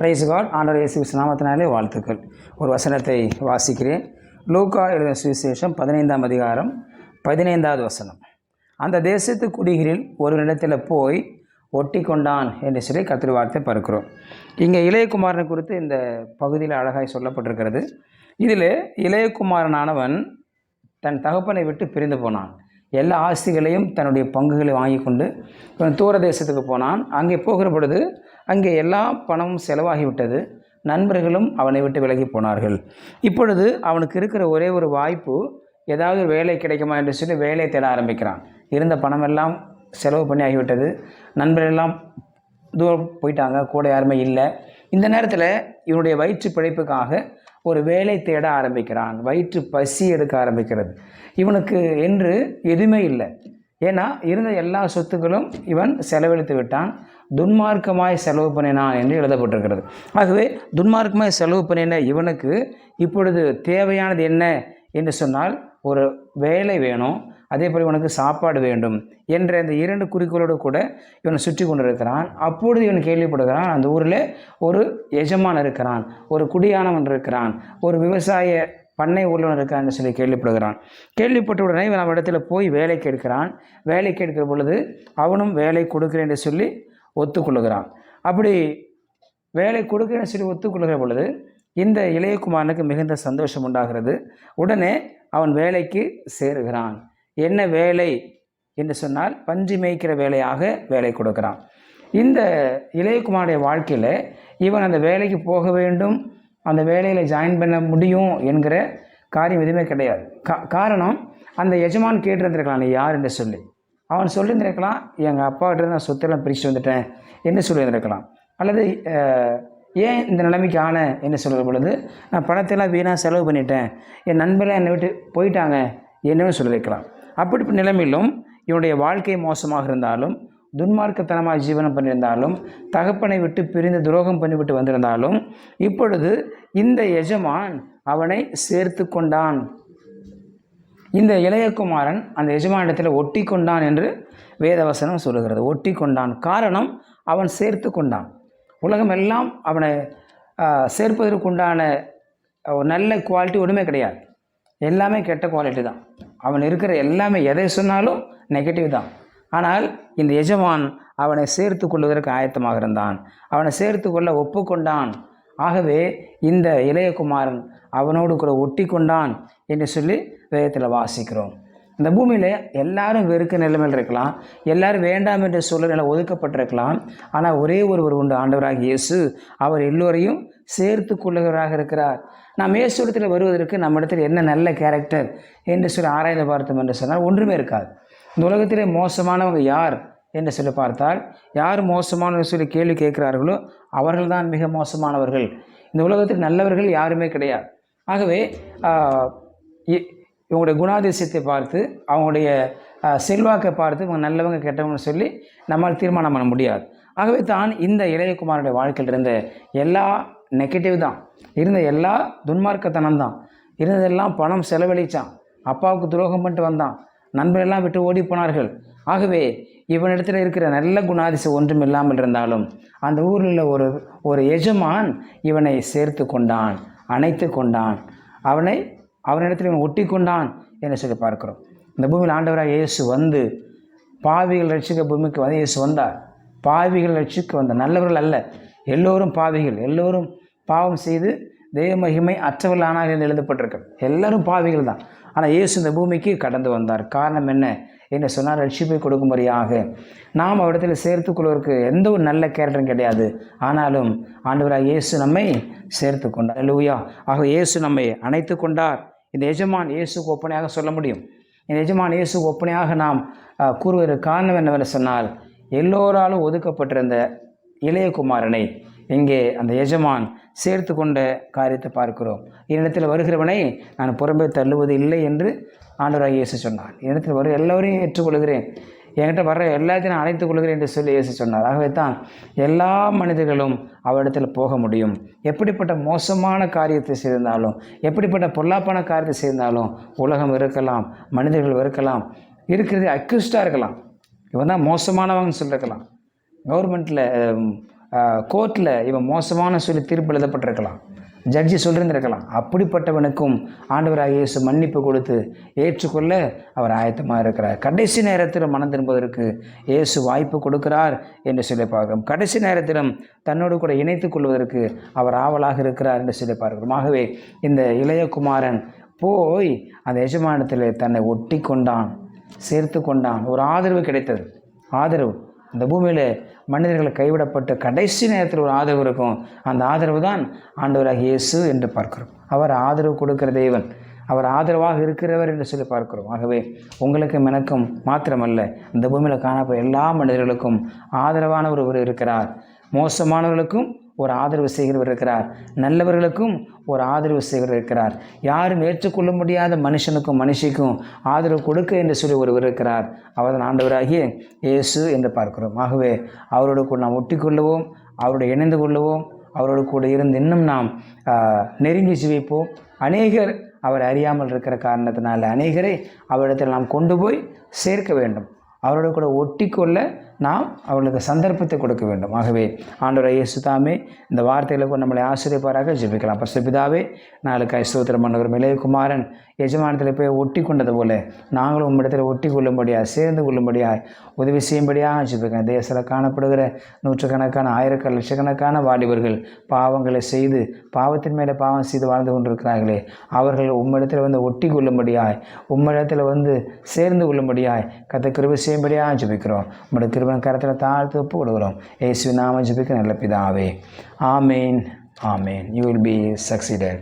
Price God ஆண்டவர் இயேசு நாமத்தினாலே வாழ்த்துக்கள். ஒரு வசனத்தை வாசிக்கிறேன். லூக்கா எழுத சுவிசேஷம் பதினைந்தாம் அதிகாரம் பதினைந்தாவது வசனம். அந்த தேசத்து குடிகளில் ஒரு நிலத்தில் போய் ஒட்டி கொண்டான் என்று சொல்லி கத்திரி வார்த்தை பார்க்கிறோம் இங்கே இளையகுமாரனை குறித்து இந்த பகுதியில் அழகாய் சொல்லப்பட்டிருக்கிறது. இதில் இளையகுமாரனானவன் தன் தகப்பனை விட்டு பிரிந்து போனான். எல்லா ஆஸ்திகளையும் தன்னுடைய பங்குகளை வாங்கி கொண்டு தூர தேசத்துக்கு போனான். அங்கே போகிற பொழுது அங்கே எல்லா பணமும் செலவாகிவிட்டது. நண்பர்களும் அவனை விட்டு விலகி போனார்கள். இப்பொழுது அவனுக்கு இருக்கிற ஒரே ஒரு வாய்ப்பு ஏதாவது வேலை கிடைக்குமா என்று சொல்லி வேலை தேட ஆரம்பிக்கிறான். இருந்த பணமெல்லாம் செலவு பண்ணி ஆகிவிட்டது. நண்பர்களெல்லாம் தூரம் போயிட்டாங்க கூட யாருமே இல்லை. இந்த நேரத்தில் இவனுடைய வயிற்று பிழைப்புக்காக ஒரு வேலை தேட ஆரம்பிக்கிறான். வயிற்று பசி எடுக்க ஆரம்பிக்கிறது. இவனுக்கு என்று எதுவுமே இல்லை. ஏன்னா இருந்த எல்லா சொத்துக்களும் இவன் செலவழித்து விட்டான். துன்மார்க்கமாய் செலவு பண்ணினான் என்று எழுதப்பட்டிருக்கிறது. ஆகவே துன்மார்க்கமாய் செலவு பண்ணின இவனுக்கு இப்பொழுது தேவையானது என்ன என்று சொன்னால் ஒரு வேலை வேணும் அதே போல் இவனுக்கு சாப்பாடு வேண்டும் என்ற இந்த இரண்டு குறிக்கோளோடு கூட இவனை சுற்றி கொண்டிருக்கிறான். அப்பொழுது இவன் கேள்விப்படுகிறான் அந்த ஊரில் ஒரு எஜமான் இருக்கிறான் ஒரு குடியானவன் இருக்கிறான் ஒரு விவசாய பண்ணை உள்ளவன் இருக்கான்னு சொல்லி கேள்விப்படுகிறான். கேள்விப்பட்ட உடனே இவன் அவன் இடத்துல போய் வேலை கேட்கிறான். வேலை கேட்கிற பொழுது அவனும் வேலை கொடுக்கிறேன் என்று சொல்லி ஒத்துக்கொள்ளுகிறான். அப்படி வேலை கொடுக்கிறேன்னு சொல்லி ஒத்துக்கொள்கிற பொழுது இந்த இளையகுமாரனுக்கு மிகுந்த சந்தோஷம் உண்டாகிறது. உடனே அவன் வேலைக்கு சேருகிறான். என்ன வேலை என்று சொன்னால் பஞ்சு மேய்க்கிற வேலையாக வேலை கொடுக்கிறான். இந்த இளையகுமாருடைய வாழ்க்கையில் இவன் அந்த வேலைக்கு போக வேண்டும் அந்த வேலையில் ஜாயின் பண்ண முடியும் என்கிற காரியம் எதுவுமே கிடையாது. கா காரணம் அந்த எஜமான் கேட்டிருந்திருக்கலாம் நீ யார் என்று சொல்லி. அவன் சொல்லியிருந்திருக்கலாம் எங்கள் அப்பாக்கிட்ட நான் சொத்தெல்லாம் பிரித்து வந்துட்டேன் என்ன சொல்லியிருந்திருக்கலாம். அல்லது ஏன் இந்த நிலைமைக்கு ஆன என்ன சொல்கிற பொழுது நான் பணத்தையெல்லாம் வீணாக செலவு பண்ணிட்டேன் என் நண்பர்கள்லாம் என்னை விட்டு போயிட்டாங்க என்னன்னு சொல்லியிருக்கலாம். அப்படிப்பட்ட நிலைமையிலும் இவனுடைய வாழ்க்கை மோசமாக இருந்தாலும் துன்மார்க்கத்தனமாக ஜீவனம் பண்ணியிருந்தாலும் தகப்பனை விட்டு பிரிந்து துரோகம் பண்ணிவிட்டு வந்திருந்தாலும் இப்பொழுது இந்த எஜமான் அவனை சேர்த்து கொண்டான் இந்த இளையகுமாரன் அந்த எஜமானிடத்தில் ஒட்டி கொண்டான் என்று வேதவசனம் சொல்லுகிறது. ஒட்டி கொண்டான் காரணம் அவன் சேர்த்து கொண்டான். உலகம் எல்லாம் அவனை சேர்ப்பதற்குண்டான நல்ல குவாலிட்டி ஒன்றுமே கிடையாது. எல்லாமே கெட்ட குவாலிட்டி தான். அவன் இருக்கிற எல்லாமே எதை சொன்னாலும் நெகட்டிவ் தான். ஆனால் இந்த எஜமான் அவனை சேர்த்து கொள்வதற்கு ஆயத்தமாக இருந்தான். அவனை சேர்த்து கொள்ள ஒப்புக்கொண்டான். ஆகவே இந்த இளையகுமாரன் அவனோடு கூட ஒட்டி கொண்டான் என்று சொல்லி வேதத்தில் வாசிக்கிறோம். இந்த பூமியில் எல்லாரும் வெறுக்க நிலைமையில் இருக்கலாம். எல்லாரும் வேண்டாம் என்ற சூழ்நிலை ஒதுக்கப்பட்டிருக்கலாம். ஆனால் ஒரே ஒருவர் உண்டு ஆண்டவராக இயேசு. அவர் எல்லோரையும் சேர்த்து கொள்ளுகிறவராக இருக்கிறார். நாம் இயேசுடத்தில் வருவதற்கு நம்ம இடத்துல என்ன நல்ல கேரக்டர் என்று சொல்லி ஆராய்ந்து பார்த்தோம் என்று சொன்னால் ஒன்றுமே இருக்காது. இந்த உலகத்திலே மோசமானவங்க யார்? என்று சொல்லி பார்த்தால் யார் மோசமானவர் சொல்லி கேள்வி கேட்கிறார்களோ அவர்கள்தான் மிக மோசமானவர்கள். இந்த உலகத்தில் நல்லவர்கள் யாருமே கிடையாது. ஆகவே இ- இவங்களுடைய குணாதிசயத்தை பார்த்து அவங்களுடைய செல்வாக்கை பார்த்து இவங்க நல்லவங்க கெட்டவங்கன்னு சொல்லி நம்மால் தீர்மானம் பண்ண முடியாது. ஆகவே தான் இந்த இளையகுமாரோடைய வாழ்க்கையில் இருந்த எல்லா நெகட்டிவ் தான். இருந்த எல்லா துன்மார்க்கத்தனம் தான். இருந்ததெல்லாம் பணம் செலவழித்தான் அப்பாவுக்கு துரோகம் பண்ணிட்டு வந்தான். நண்பரெல்லாம் விட்டு ஓடி போனார்கள். ஆகவே இவனிடத்தில் இருக்கிற நல்ல குணாதிசம் ஒன்றும் இல்லாமல் இருந்தாலும் அந்த ஊரில் உள்ள ஒரு ஒரு எஜமான் இவனை சேர்த்து கொண்டான் அணைத்து கொண்டான். அவனை அவனிடத்தில் இவன் ஒட்டி கொண்டான் என்று சொல்லி பார்க்கிறோம். இந்த பூமியில் ஆண்டவராக இயேசு வந்து பாவிகள் ரட்சிக்க பூமிக்கு வந்து இயேசு வந்தார். பாவிகள் ரட்சிக்க வந்த நல்லவர்கள் அல்ல. எல்லோரும் பாவிகள். எல்லோரும் பாவம் செய்து தெய்வ மகிமை அற்றவர்கள் ஆனார்கள் என்று எழுதப்பட்டிருக்கு. எல்லாரும் பாவிகள் தான். ஆனால் இயேசு இந்த பூமிக்கு கடந்து வந்தார். காரணம் என்ன? என்ன சொன்னார்? ரட்சிப்பை கொடுக்கும்படியாக. நாம் அவரிடத்தில் சேர்த்துக்கொள்வதற்கு எந்த ஒரு நல்ல கேரக்டரும் கிடையாது. ஆனாலும் ஆண்டவராக இயேசு நம்மை சேர்த்து கொண்டார் லூயா ஆக இயேசு நம்மை அணைத்து கொண்டார். இந்த எஜமான் இயேசுக்கு ஒப்பனையாக சொல்ல முடியும். இந்த எஜமான் இயேசுக்கு ஒப்பனையாக நாம் கூறுவதற்கு காரணம் என்னவென்று சொன்னால் எல்லோராலும் ஒதுக்கப்பட்டிருந்த இளையகுமாரனை இங்கே அந்த எஜமான் சேர்த்து கொண்ட காரியத்தை பார்க்கிறோம். என்னிடத்தில் வருகிறவனை நான் புறம்பே தள்ளுவது இல்லை என்று ஆண்டவராக இயேசு சொன்னார். என்னிடத்தில் வரும் எல்லோரையும் ஏற்றுக்கொள்கிறேன். என்கிட்ட வர்ற எல்லாத்தையும் நான் அழைத்துக் கொள்கிறேன் என்று சொல்லி இயேசு சொன்னார். ஆகவே தான் எல்லா மனிதர்களும் அவரிடத்தில் போக முடியும். எப்படிப்பட்ட மோசமான காரியத்தை செய்திருந்தாலும் எப்படிப்பட்ட பொல்லாப்பான காரியத்தை செய்திருந்தாலும் உலகம் இருக்கலாம் மனிதர்கள் இருக்கலாம் இருக்கிறது அக்யூஸ்டாக இருக்கலாம். இவன் தான் மோசமானவங்கன்னு சொல்லிருக்கலாம். கவர்மெண்ட்டில் கோர்ட்டில் இவன் மோசமான சொல்லி தீர்ப்பு எழுதப்பட்டிருக்கலாம். ஜட்ஜி சொல்லியிருந்திருக்கலாம். அப்படிப்பட்டவனுக்கும் ஆண்டவராக இயேசு மன்னிப்பு கொடுத்து ஏற்றுக்கொள்ள அவர் ஆயத்தமாக இருக்கிறார். கடைசி நேரத்தில் மனம் திரும்புவதற்கு இயேசு வாய்ப்பு கொடுக்கிறார் என்று சொல்லி பார்க்கிறோம். கடைசி நேரத்திலும் தன்னோடு கூட இணைத்துக் கொள்வதற்கு அவர் ஆவலாக இருக்கிறார் என்று சொல்லி பார்க்கிறோம். ஆகவே இந்த இளையகுமாரன் போய் அந்த எஜமானத்தில் தன்னை ஒட்டி கொண்டான் சேர்த்து கொண்டான் ஒரு ஆதரவு கிடைத்தது. ஆதரவு. இந்த பூமியில் மனிதர்கள் கைவிடப்பட்டு கடைசி நேரத்தில் ஒரு ஆதரவு இருக்கும். அந்த ஆதரவு தான் ஆண்டவராக இயேசு என்று பார்க்கிறோம். அவர் ஆதரவு கொடுக்கிற தேவன். அவர் ஆதரவாக இருக்கிறவர் என்று சொல்லி பார்க்கிறோம். ஆகவே உங்களுக்கும் எனக்கும் மாத்திரமல்ல இந்த பூமியில் காணப்படும் எல்லா மனிதர்களுக்கும் ஆதரவான ஒருவர் இருக்கிறார். மோசமானவர்களுக்கும் ஒரு ஆதரவு செய்கிறவர் இருக்கிறார். நல்லவர்களுக்கும் ஒரு ஆதரவு செய்கிறவர் இருக்கிறார். யாரும் ஏற்றுக்கொள்ள முடியாத மனுஷனுக்கும் மனுஷிக்கும் ஆதரவு கொடுக்க என்று சொல்லி ஒருவர் இருக்கிறார். அவர்தான் ஆண்டவராகிய இயேசு என்று பார்க்கிறோம். ஆகவே அவரோடு கூட நாம் ஒட்டிக்கொள்ளுவோம் அவரோடு இணைந்து கொள்ளுவோம் அவரோடு கூட இருந்து இன்னும் நாம் நெருங்கி ஜீவிப்போம். அநேகர் அவர் அறியாமல் இருக்கிற காரணத்தினால அநேகரை அவரிடத்தில் நாம் கொண்டு போய் சேர்க்க வேண்டும். அவரோட கூட ஒட்டிக்கொள்ள நாம் அவர்களுக்கு சந்தர்ப்பத்தை கொடுக்க வேண்டும். ஆகவே ஆண்டவர் இயேசு தாமே இந்த வார்த்தைகளை நம்மளை ஆசிரியப்பாராக ஜெபிக்கலாம். பசுபிதாவே நாளுக்கு ஸ்தோத்திரம் மன்னவர் இளையகுமாரன் எஜமானத்தில் போய் ஒட்டி கொண்டது போல நாங்களும் உம்மிடத்தில் ஒட்டி கொள்ளும்படியாக சேர்ந்து கொள்ளும்படியாய் உதவி செய்யும்படியாக ஜெபிக்கிறேன் தேசத்தில் காணப்படுகிற நூற்றுக்கணக்கான ஆயிரக்கால் லட்சக்கணக்கான வாலிபர்கள் பாவங்களை செய்து பாவத்தின் மேலே பாவம் செய்து வாழ்ந்து கொண்டிருக்கிறார்களே அவர்கள் உம்மிடத்தில் வந்து ஒட்டி கொள்ளும்படியாய் உம்மிடத்தில் வந்து சேர்ந்து கொள்ளும்படியாய் கத்த கிருபை செய்யும்படியாக ஜபிக்கிறோம் உம்முடைய கிருபன் கரத்தில் தாழ்த்து ஒப்பு கொடுக்குறோம் ஏசு நாம ஜபிக்க நல்ல பிதாவே. ஆமேன். ஆமேன். You will be succeeded